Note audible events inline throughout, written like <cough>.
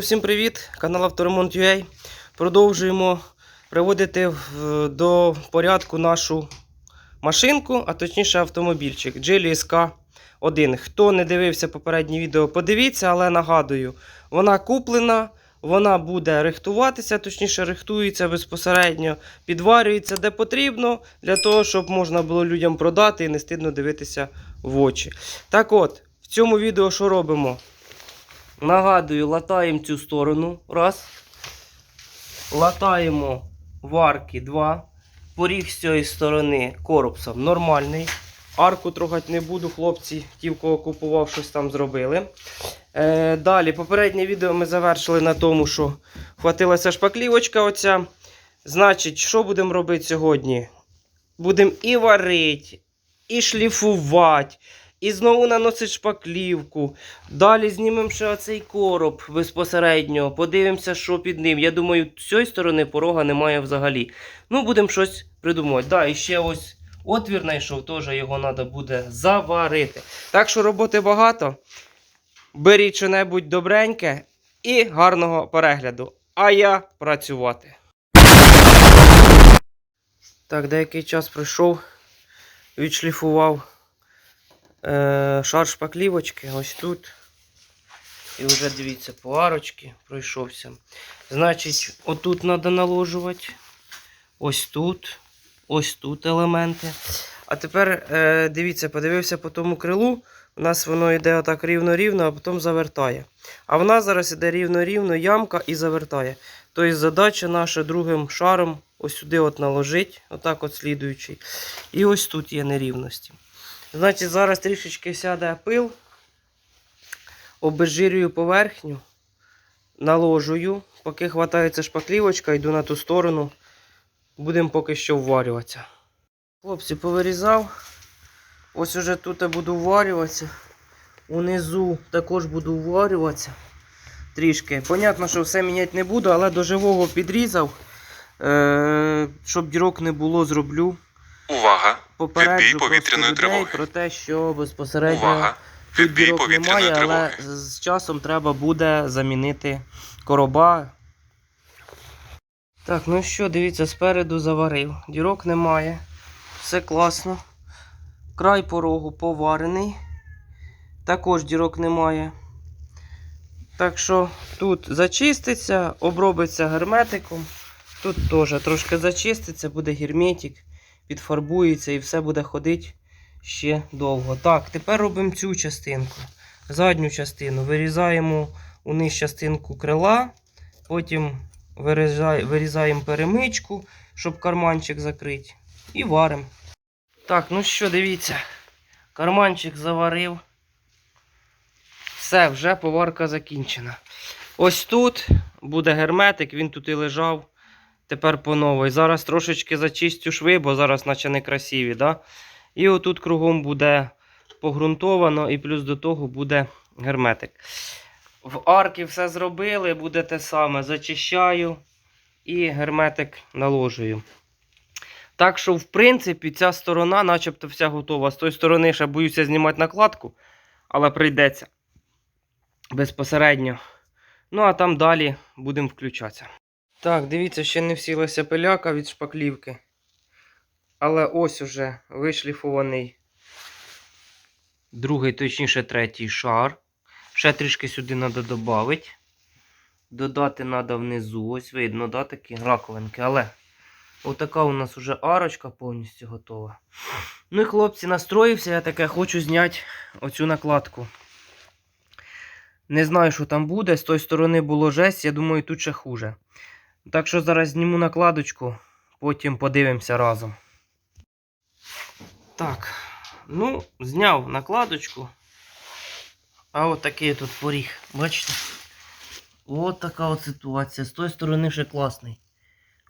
всім привіт! Канал Авторемонт.ua. Продовжуємо приводити до порядку нашу машинку, а точніше автомобільчик Geely SK1. Хто не дивився попереднє відео, подивіться, але нагадую, вона куплена, вона буде рихтуватися, точніше, рихтується безпосередньо, підварюється де потрібно, для того, щоб можна було людям продати і не стидно дивитися в очі. Так от, в цьому відео що робимо? Нагадую, латаємо цю сторону. Раз. Латаємо варки два. Поріг з цієї сторони коробсом нормальний. Арку трогати не буду, хлопці, ті, в кого купував, щось там зробили. Е, далі, попереднє відео ми завершили на тому, що хватилася шпаклівочка оця. Значить, що будемо робити сьогодні? Будемо і варити, і шліфувати, і знову наносити шпаклівку. Далі знімемо ще оцей короб безпосередньо. Подивимося, що під ним. Я думаю, з цієї сторони порога немає взагалі. Ну, будемо щось придумувати. Да, і ще ось отвір знайшов, теж його треба буде заварити. Так що роботи багато. Беріть що-небудь добреньке і гарного перегляду. А я працювати. Так, деякий час пройшов, відшліфував шар шпаклівочки ось тут. І вже дивіться, по арочки пройшовся. Значить, отут треба наложувати. Ось тут. Ось тут елементи. А тепер е, дивіться, подивився по тому крилу. У нас воно йде отак рівно-рівно, а потім завертає. А в нас зараз іде рівно-рівно ямка і завертає. Тобто задача наша другим шаром ось сюди от наложити, отак от слідуючий. І ось тут є нерівності. Значить, зараз трішечки сяде пил, обезжирюю поверхню, наложую, поки хватається шпаклівочка, йду на ту сторону, будемо поки що вварюватися. Хлопці, повирізав. Ось уже тут я буду вварюватися. Унизу також буду вварюватися. Трішки. Понятно, що все міняти не буду, але до живого підрізав. Е- щоб дірок не було, зроблю. Увага! Попереджу повітряної просто людей тривоги. про те, що безпосередньо Увага! тут Відбій дірок повітряної немає, але з часом треба буде замінити короба. Так, ну що, дивіться, спереду заварив. Дірок немає. Все класно. Край порогу поварений. Також дірок немає. Так що тут зачиститься, обробиться герметиком. Тут теж трошки зачиститься, буде герметик, підфарбується і все буде ходити ще довго. Так, тепер робимо цю частинку. Задню частину. Вирізаємо униз частинку крила, потім вирізаємо перемичку, щоб карманчик закрити. І варимо. Так, ну що, дивіться. Карманчик заварив. Все, вже поварка закінчена. Ось тут буде герметик, він тут і лежав. Тепер по новій. Зараз трошечки зачистю шви, бо зараз наче не красиві. Да? І отут кругом буде погрунтовано, і плюс до того буде герметик. В арки все зробили, буде те саме. Зачищаю і герметик наложую. Так що, в принципі, ця сторона, начебто, вся готова. З тої сторони ще боюся знімати накладку, але прийдеться безпосередньо. Ну, а там далі будемо включатися. Так, дивіться, ще не всілася пиляка від шпаклівки. Але ось уже вишліфований другий, точніше, третій шар. Ще трішки сюди треба додати. Додати треба внизу. Ось видно, да, такі раковинки. Але отака у нас уже арочка повністю готова. Ну і хлопці, настроївся, я таке хочу зняти оцю накладку. Не знаю, що там буде. З тої сторони було жесть, я думаю, тут ще хуже. Так що зараз зніму накладочку, потім подивимося разом. Так, ну, зняв накладочку. А от такий тут поріг. Бачите? От така от ситуація. З тої сторони ще класний.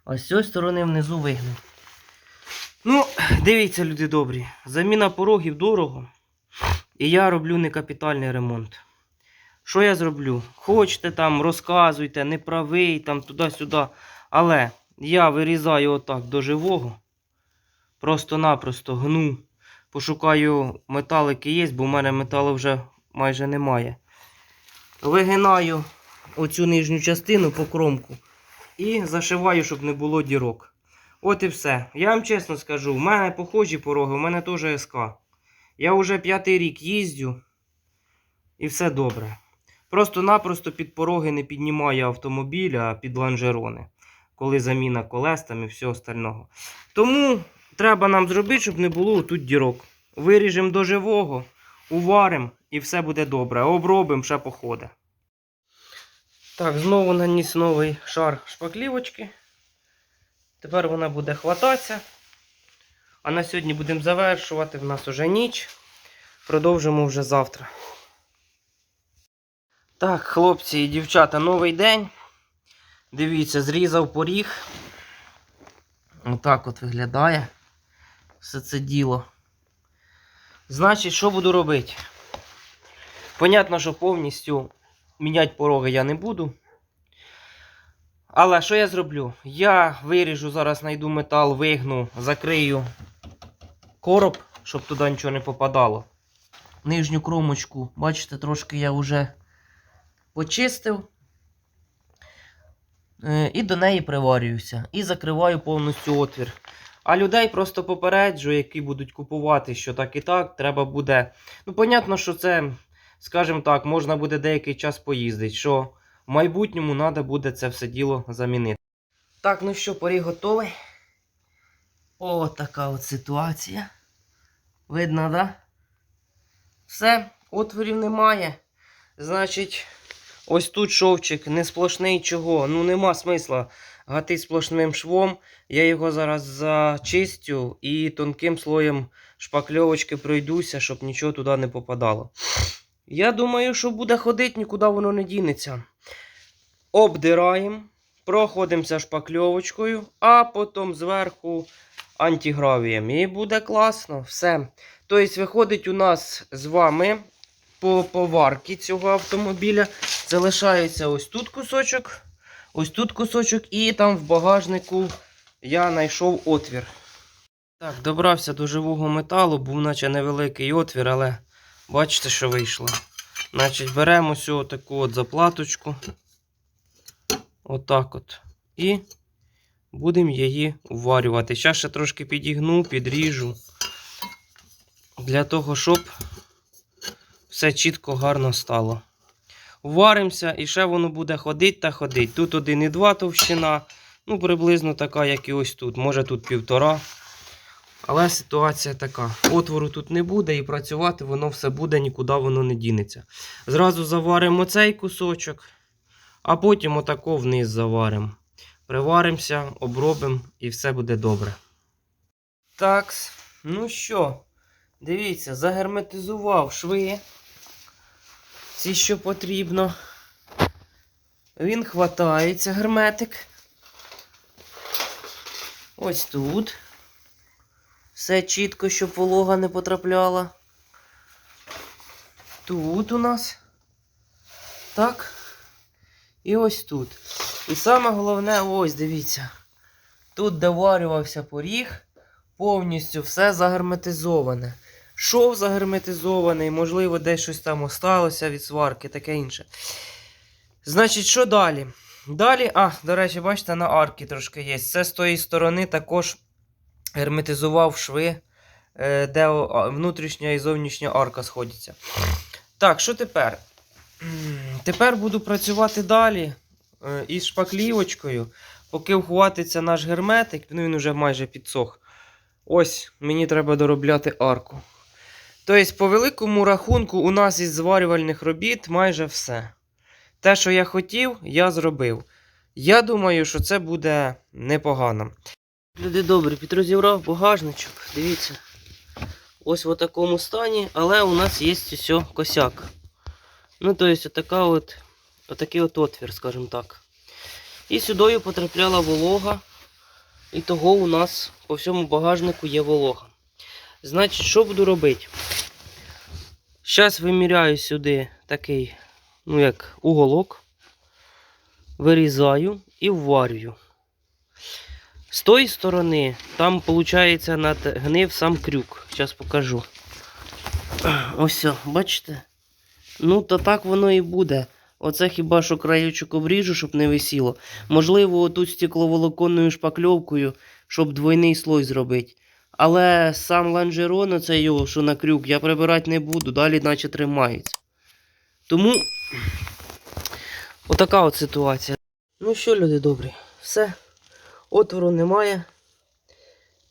А з цієї сторони внизу вигнув. Ну, дивіться, люди добрі. Заміна порогів дорого. І я роблю не капітальний ремонт. Що я зроблю? Хочете там, розказуйте, не правий, там туди-сюди. Але я вирізаю отак до живого. Просто-напросто гну. Пошукаю металики є, бо в мене металу вже майже немає. Вигинаю оцю нижню частину по кромку і зашиваю, щоб не було дірок. От і все. Я вам чесно скажу, в мене похожі пороги, у мене теж СК. Я вже п'ятий рік їздю і все добре. Просто-напросто під пороги не піднімаю автомобіль, а під лонжерони, коли заміна колес там і все остального. Тому треба нам зробити, щоб не було тут дірок. Виріжемо до живого, уваримо і все буде добре. Обробимо, ще походи. Так, знову наніс новий шар шпаклівочки. Тепер вона буде хвататися. А на сьогодні будемо завершувати. В нас уже ніч. Продовжимо вже завтра. Так, хлопці і дівчата, новий день. Дивіться, зрізав поріг. Отак от виглядає все це діло. Значить, що буду робити? Понятно, що повністю міняти пороги я не буду. Але що я зроблю? Я виріжу, зараз знайду метал, вигну, закрию короб, щоб туди нічого не попадало. Нижню кромочку, бачите, трошки я вже почистив. Е, І до неї приварююся. І закриваю повністю отвір. А людей просто попереджу, які будуть купувати, що так і так, треба буде. Ну, понятно, що це, скажімо так, можна буде деякий час поїздити. Що в майбутньому треба буде це все діло замінити. Так, ну що, поріг готовий. О, така от ситуація. Видно, да? Все, отворів немає. Значить, ось тут шовчик не сплошний чого. Ну нема смисла гати сплошним швом. Я його зараз зачистю і тонким слоєм шпакльовочки пройдуся, щоб нічого туди не попадало. Я думаю, що буде ходити, нікуди воно не дінеться. Обдираємо, проходимося шпакльовочкою, а потім зверху антигравієм. І буде класно. Все. Тобто, виходить, у нас з вами по поварки цього автомобіля. Залишається ось тут кусочок, ось тут кусочок, і там в багажнику я знайшов отвір. Так, добрався до живого металу, був наче невеликий отвір, але бачите, що вийшло. Значить, беремо ось таку от заплаточку. Отак от. І будемо її вварювати. Зараз ще трошки підігну, підріжу. Для того, щоб все чітко гарно стало. Варимося і ще воно буде ходити та ходити. Тут 1,2 товщина, ну приблизно така, як і ось тут. Може тут півтора. Але ситуація така. Отвору тут не буде і працювати воно все буде, нікуди воно не дінеться. Зразу заваримо цей кусочок, а потім отако вниз заваримо. Приваримося, обробимо і все буде добре. Так, ну що, дивіться, загерметизував шви. Ці, що потрібно. Він хватається, герметик. Ось тут. Все чітко, щоб волога не потрапляла. Тут у нас. Так. І ось тут. І саме головне, ось, дивіться. Тут доварювався поріг, повністю все загерметизоване. Шов загерметизований, можливо, десь щось там осталося від сварки, таке інше. Значить, що далі? Далі, а, до речі, бачите, на арки трошки є. Це з тої сторони також герметизував шви, е, де внутрішня і зовнішня арка сходяться. Так, що тепер? Тепер буду працювати далі е, із шпаклівочкою. Поки вхватиться наш герметик, ну він вже майже підсох. Ось мені треба доробляти арку. Тобто, по великому рахунку, у нас із зварювальних робіт майже все. Те, що я хотів, я зробив. Я думаю, що це буде непогано. Люди добрі, підрозібрав багажничок. Дивіться. Ось в такому стані, але у нас є ось косяк. Ну, тобто, отака от, отакий от отвір, скажімо так. І сюди потрапляла волога. І того у нас по всьому багажнику є волога. Значить, що буду робити? Зараз виміряю сюди такий, ну як уголок, вирізаю і вварюю. З тої сторони, там, виходить, надгнив сам крюк. Зараз покажу. Ось, бачите? Ну, то так воно і буде. Оце хіба що краєчок обріжу, щоб не висіло. Можливо, отут стекловолоконною шпакльовкою, щоб двойний слой зробити. Але сам ланжерон, оце його, що на крюк, я прибирати не буду, далі наче тримається. Тому отака от ситуація. Ну що, люди добрі, все. Отвору немає.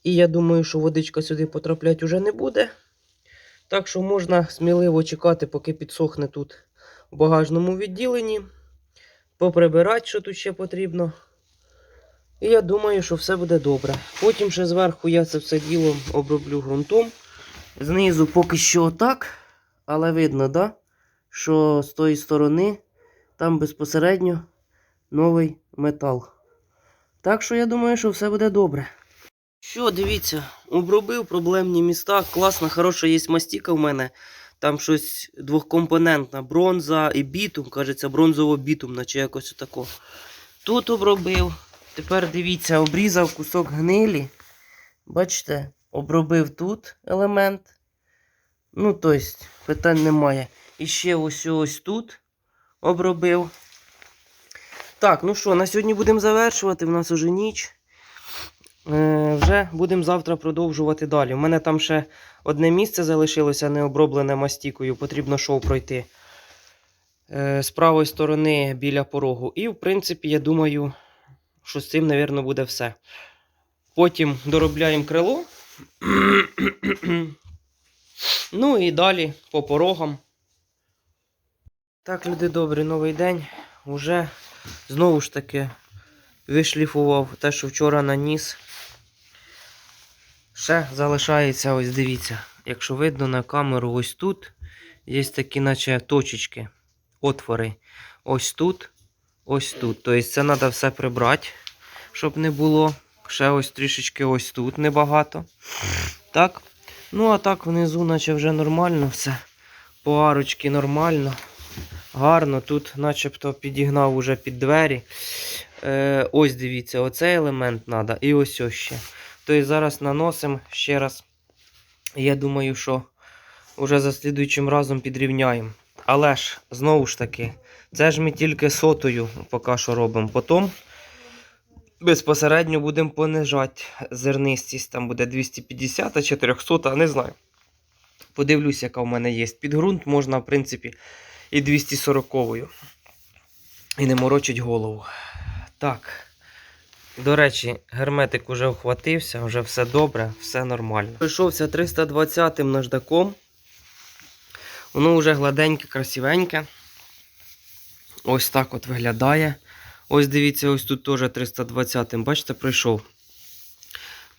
І я думаю, що водичка сюди потрапляти вже не буде. Так що можна сміливо чекати, поки підсохне тут в багажному відділенні. Поприбирати, що тут ще потрібно. І я думаю, що все буде добре. Потім ще зверху я це все діло оброблю ґрунтом. Знизу поки що отак. Але видно, да? що з тої сторони там безпосередньо новий метал. Так що я думаю, що все буде добре. Що, дивіться, обробив проблемні міста. Класна, хороша є мастіка в мене. Там щось двохкомпонентна, бронза і бітум, кажеться, бронзово-бітумна чи якось отако. Тут обробив. Тепер дивіться, обрізав кусок гнилі. Бачите, обробив тут елемент. Ну, тобто, питань немає. І ще ось ось тут обробив. Так, ну що, на сьогодні будемо завершувати. В нас уже ніч. Е, вже будемо завтра продовжувати далі. У мене там ще одне місце залишилося не оброблене мастікою, потрібно шоу пройти е, з правої сторони біля порогу. І, в принципі, я думаю, що з цим, мабуть, буде все. Потім доробляємо крило. <clears throat> ну і далі по порогам. Так, люди добрі, новий день. Уже знову ж таки вишліфував те, що вчора наніс. Ще залишається, ось дивіться, якщо видно на камеру, ось тут є такі, наче точечки, отвори. Ось тут, ось тут. Тобто це треба все прибрати, щоб не було. Ще ось трішечки ось тут небагато. Так. Ну, а так внизу, наче вже нормально все. По арочки нормально. Гарно. Тут начебто підігнав уже під двері. Е, ось дивіться, оцей елемент треба. І ось ось ще. Тобто зараз наносимо ще раз. Я думаю, що вже за слідуючим разом підрівняємо. Але ж, знову ж таки, це ж ми тільки сотою поки що робимо. Потім безпосередньо будемо понижати зернистість. Там буде 250 а 400, не знаю. Подивлюсь, яка в мене є. Під ґрунт можна, в принципі, і 240 І не морочить голову. Так. До речі, герметик уже охватився, вже все добре, все нормально. Прийшовся 320-м наждаком. Воно вже гладеньке, красивеньке. Ось так от виглядає. Ось дивіться, ось тут теж 320-м. Бачите, пройшов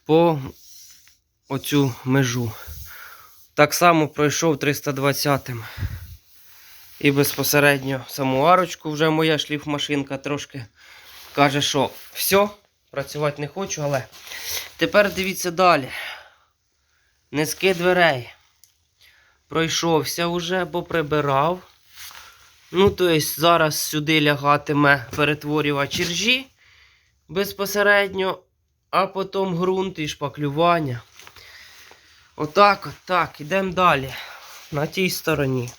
по оцю межу. Так само пройшов 320-м. І безпосередньо саму арочку вже моя шліфмашинка трошки каже, що все, працювати не хочу, але тепер дивіться далі. Низки дверей. Пройшовся вже, бо прибирав. Ну, тобто, зараз сюди лягатиме перетворювач іржі безпосередньо, а потім ґрунт і шпаклювання. Отак, от так, ідемо далі. На тій стороні.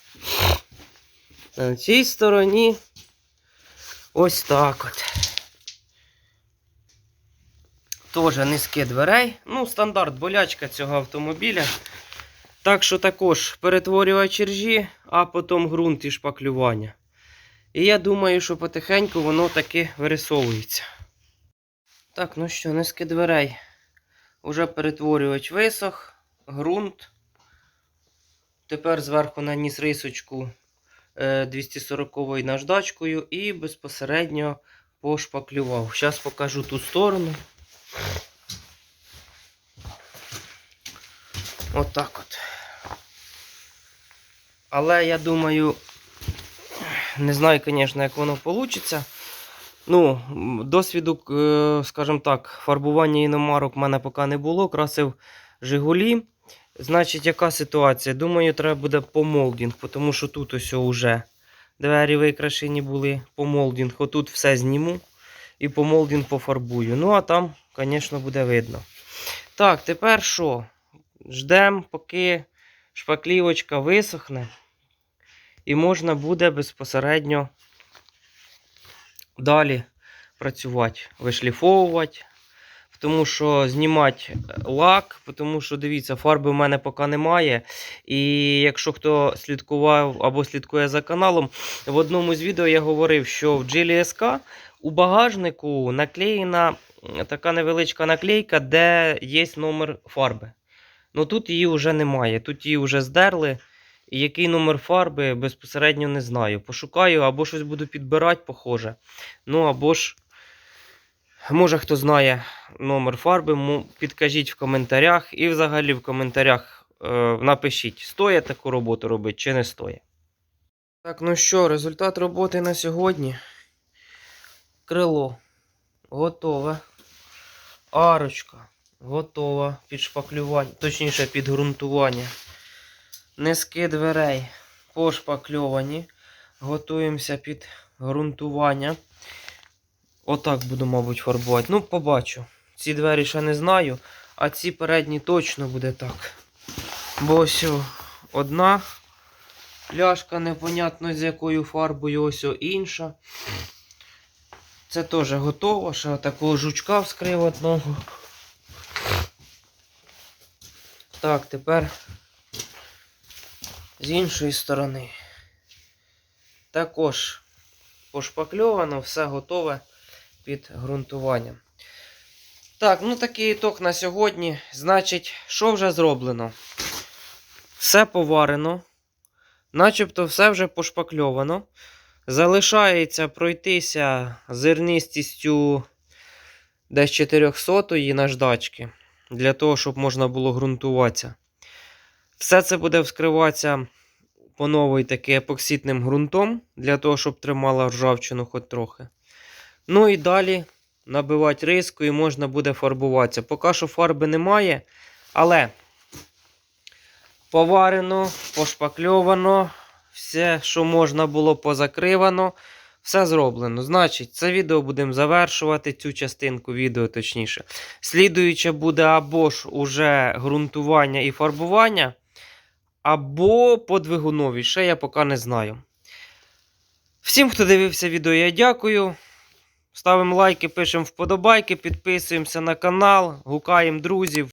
На цій стороні ось так от. Тоже низькі дверей. Ну, стандарт болячка цього автомобіля. Так що також перетворювач ржі, а потім ґрунт і шпаклювання. І я думаю, що потихеньку воно таки вирисовується. Так, ну що, низки дверей. Уже перетворювач висох, ґрунт. Тепер зверху наніс рисочку 240 наждачкою і безпосередньо пошпаклював. Зараз покажу ту сторону. Отак от, Але я думаю, не знаю, звісно, як воно вийде. Ну, досвіду, е, скажімо так, фарбування іномарок в мене поки не було. Красив Жигулі. Значить, яка ситуація? Думаю, треба буде по молдінг, тому що тут ось вже двері викрашені були по молдінг. Отут все зніму і по молдінг пофарбую. Ну, а там, звісно, буде видно. Так, тепер що? Ждемо, поки шпаклівочка висохне. І можна буде безпосередньо далі працювати, вишліфовувати. Тому що знімати лак, тому що дивіться, фарби в мене поки немає. І якщо хто слідкував або слідкує за каналом, в одному з відео я говорив, що в GLSK у багажнику наклеєна така невеличка наклейка, де є номер фарби. Ну тут її вже немає, тут її вже здерли. І який номер фарби безпосередньо не знаю. Пошукаю або щось буду підбирати, похоже. Ну або ж, може хто знає номер фарби, підкажіть в коментарях. І взагалі в коментарях е, напишіть, стоїть таку роботу робити чи не стоїть. Так, ну що, результат роботи на сьогодні. Крило готове. Арочка готова під шпаклювання, точніше під ґрунтування. Низки дверей пошпакльовані. Готуємося під ґрунтування. Отак буду, мабуть, фарбувати. Ну, побачу. Ці двері ще не знаю, а ці передні точно буде так. Бо ось одна пляшка, непонятно з якою фарбою, ось інша. Це теж готово, ще такого жучка вскрив одного. Так, тепер з іншої сторони. Також пошпакльовано, все готове під ґрунтуванням. Так, ну такий ітог на сьогодні. Значить, що вже зроблено? Все поварено. Начебто все вже пошпакльовано. Залишається пройтися зернистістю десь 400 наждачки. Для того, щоб можна було ґрунтуватися. Все це буде вскриватися по новій таки епоксидним ґрунтом, для того, щоб тримала ржавчину хоч трохи. Ну і далі набивати риску і можна буде фарбуватися. Поки що фарби немає, але поварено, пошпакльовано, все, що можна було позакривано, все зроблено. Значить, це відео будемо завершувати, цю частинку відео точніше. Слідуюче буде або ж уже ґрунтування і фарбування, або по двигунові. Ще я поки не знаю. Всім, хто дивився відео, я дякую. Ставимо лайки, пишемо вподобайки, підписуємося на канал, гукаємо друзів.